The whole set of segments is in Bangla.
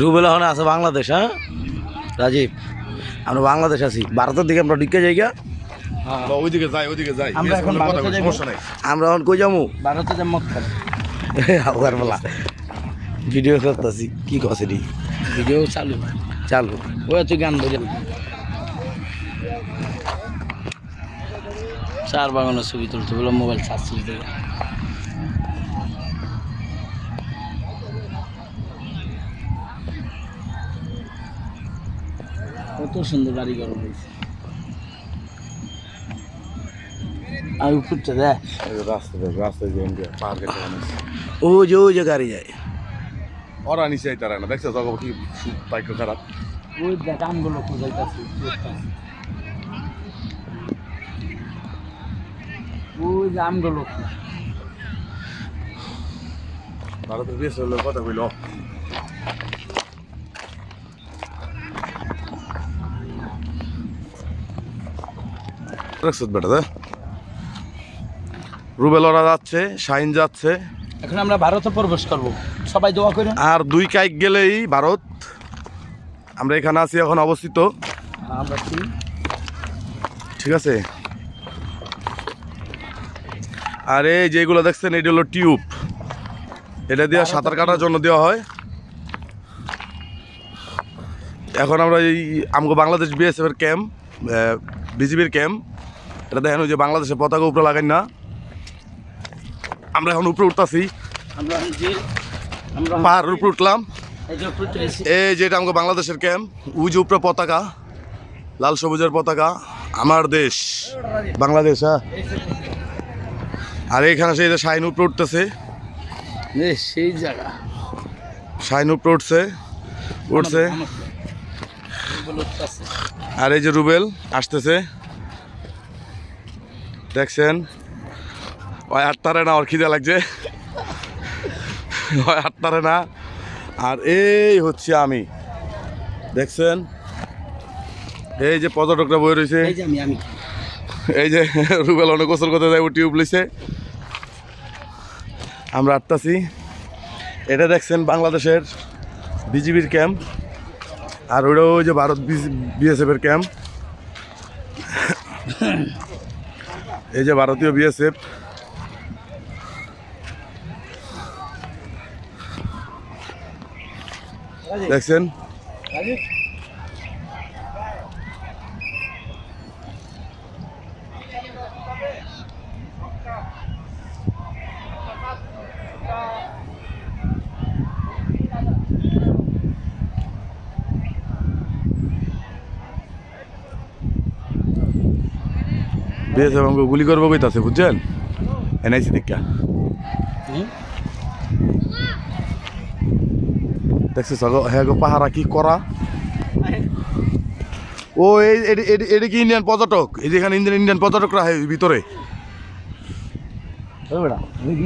রুবেল এখন আছে বাংলাদেশ হ্যাঁ? রাজীব আমরা বাংলাদেশ আছি। ভারতের দিকে আমরা ঢুকে যাই গা। ওইদিকে যাই ওইদিকে যাই। আমরা এখন আমরা এখন কই যাব? ভারতে আবার বলা। ভিডিও করতেছি। কি কছে নি ভিডিও চালু। চালু। ওই তুই গান বলে চার বাগানের ছবি তুলতে বলে মোবাইল চার্জ তুলতে কত সুন্দর গাড়ি গরম হয়েছে। আর উপরটা দেখ। রাস্তা দেখ রাস্তা যে পাহাড় ও যে ও যে গাড়ি যায়। ওরা নিচে তারা না দেখছ জগৎ কি বাইক খারাপ। ওই দেখ আমগুলো খুঁজাইতেছে ওই যে ভারতের হলো কথা কইল। বেটা দে। রুবেল ওরা যাচ্ছে শাইন যাচ্ছে। এখন আমরা ভারতে প্রবেশ করব। সবাই দোয়া আর দুই কাইক গেলেই ভারত। আমরা এখানে আছি এখন অবস্থিত। আমরা ঠিক আছে? আর এই যেগুলো দেখছেন এটি হলো টিউব। এটা দিয়ে সাঁতার কাটার জন্য দেওয়া হয়। এখন আমরা এই আমগো বাংলাদেশ বিএসএফ এর ক্যাম্প বিজিবির ক্যাম্প। এটা দেখেন ওই যে বাংলাদেশের পতাকা উপরে লাগাই না। আমরা এখন উপরে উঠতাছি। পাহাড়ের উপরে উঠলাম। এই যেটা আমাকে বাংলাদেশের ক্যাম্প ওই যে উপরে পতাকা লাল সবুজের পতাকা আমার দেশ। বাংলাদেশ হ্যাঁ। আর এখানে সেই যে শাইন উপরে উঠতেছে। সেই জায়গা। শাইন উপরে উঠছে উঠছে। আর এই যে রুবেল আসতেছে। দেখছেন? ওই আটটারে না ওর খিদে লাগছে। ওই আটটারে না। আর এই হচ্ছে আমি। দেখছেন? এই যে পর্যটকরা বই রয়েছে এই যে রুবেল অনেক গোসল করতে যায় টিউব লিছে। আমরা আটতাছি। এটা দেখছেন বাংলাদেশের বিজিবির ক্যাম্প। আর ওটা ওই যে ভারত বিএসএফ এর ক্যাম্প। এই যে ভারতীয় বিএসএফ। দেখছেন? বিএসএফ আমাকে গুলি করব কইতাছে বুঝছেন? এনআইসি হুম? দেখছ সগো হ্যাঁ গো পাহারা কি করা? ও এই এটি- কি ইন্ডিয়ান পর্যটক? এই যে এখানে ইন্ডিয়ান ইন্ডিয়ান পর্যটকরা হয় ভিতরে। ওই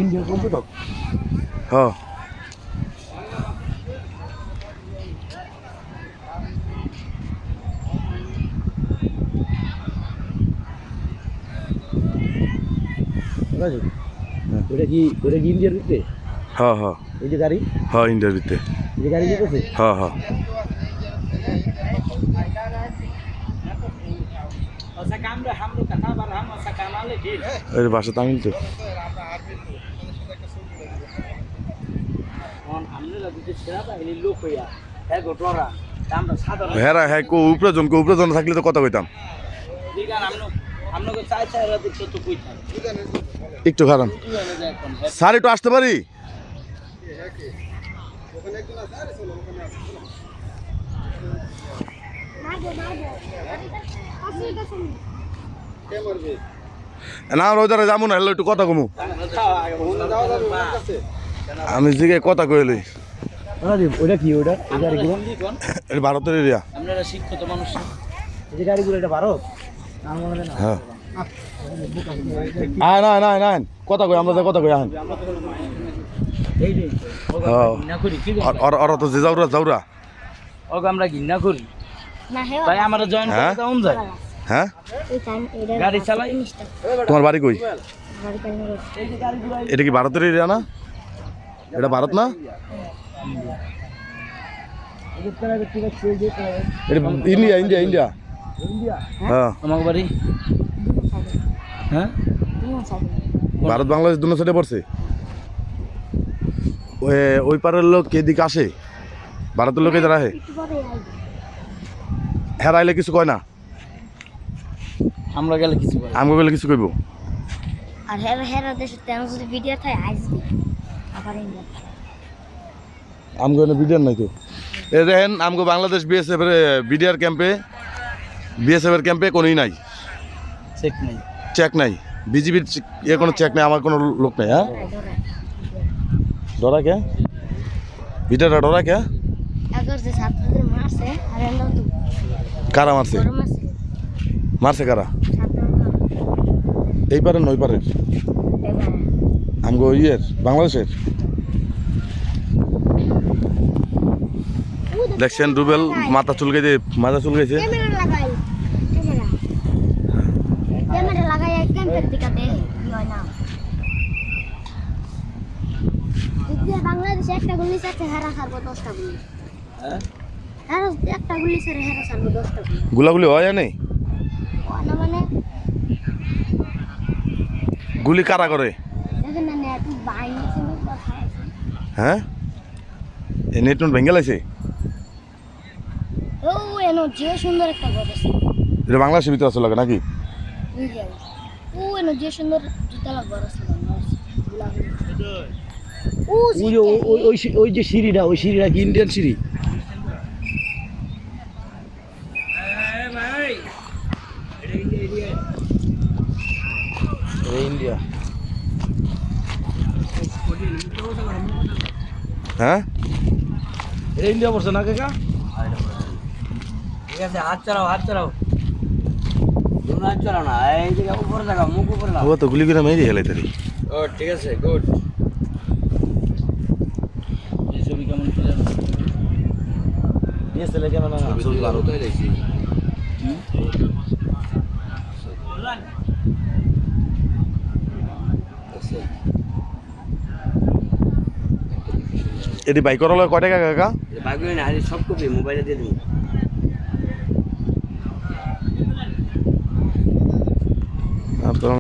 হ্যাঁ। ওটা কি ওটা কি ইন্ডিয়ার ভিতরে হ্যাঁ হ্যাঁ। এই যে গাড়ি? হ্যাঁ ইন্ডিয়ার ভিতরে এই যে গাড়ি যেতেছে? হ্যাঁ হ্যাঁ। বাসা তামিল তো। লোক হইয়া হ্যাঁ। গোটরা আমরা সাধারণ রা, কো উপরে জন উপরে জন থাকলে তো কথা কইতাম। একটু খারাপ। স্যার একটু আসতে পারি? না আমরা ওই যাব না হলে একটু কথা কমু। আমি জিগে কথা কইলি ওটা কি ওটা এটা ভারতের এরিয়া আপনারা শিক্ষিত মানুষ গাড়িগুলো এটা ভারত? হয়। হ্যাঁ আয় না না না কথা কই আমরা যে কথা কই আহেন এই রে। ঘৃণা করি কি গো? আর আর তো যে যাওরা যাওরা। ওকে আমরা ঘৃণা করি। হ্যাঁ ভাই আমরা জয়েন হ্যাঁ? করে যায় হ্যাঁ? গাড়ি চালাই। তোমার বাড়ি কই? এটা কি ভারতের এরিয়া না? এটা ভারত না? এটা ইন্ডিয়া ইন্ডিয়া ইন্ডিয়া। হ্যাঁ। আমার বাড়ি? হ্যাঁ? ভারত বাংলাদেশ দুনো সাইডে পড়ছে। ওই ওই পারের লোক এদিকে আসে? ভারতের লোক এদের আহে হ্যাঁ আইলে কিছু কয় না। আমরা গেলে কিছু করে আমি গেলে কিছু কইব? আর হেরা হেরা দেশে তেমন যদি ভিডিও থাকে আইস দি আবার ইন্ডিয়া আমি গেলে বিডিআর নাই তো। এই দেখেন আমগো বাংলাদেশ বিএসএফ এর বিডিআর ক্যাম্পে বিএসএফ এর ক্যাম্পে কোনোই নাই? চেক নেই। চেক নাই? বিজিবির এর কোনো চেক নাই আমার কোনো লোক নাই হ্যাঁ? ডরা কে বিডিআর ডরা কে আগর যে ছাত্রদের মারছে আর এমন তো। কারা মারছে? মারছে কারা? এই নই পারের? এবার আমগো ইয়ের বাংলাদেশের? দেখছেন রুবেল মাথা চুলকাইছে মাথা চুলকাইছে ক্যামেরা লাগাই ক্যামেরা ক্যামেরা লাগাই ক্যাম্পের দিকে দে কি হয় না যদি বাংলাদেশে একটা গুলি চাচ্ছে হেরা ছাড়বো দশটা গুলি। হ্যাঁ? হেরা একটা গুলি ছেড়ে হেরা ছাড়বো দশটা গুলি। গুলাগুলি হয় না? নেই হয় না মানে? গুলি কারা করে? হ্যাঁ? এই নেট নুট ভেঙে লাইছে ও এনো যে সুন্দর একটা ঘর আছে। এটা বাংলাদেশের ভিতরে আসলে লাগে নাকি? ও এনো যে সুন্দর দুতলা ঘর আছে ও ওই যে ওই- ওই যে সিঁড়িটা ওই সিঁড়িটা কি ইন্ডিয়ান সিঁড়ি? ইন্ডিয়া হ্যাঁ? এটা ইন্ডিয়া পড়ছে না কাকা? ঠিক আছে হাত চালাও হাত চালাও। তুমি হাত চালাও না এই যে উপরে লাগাও মুখ উপরে লাগাও ও তো গুলি করে মেরে হেলাই তারি ও ঠিক আছে গুড এই ছবি কেমন এটি বাইকের হলো কয় টাকা কাকা? না সব কপি মোবাইলে দিয়ে দিবো। আপনার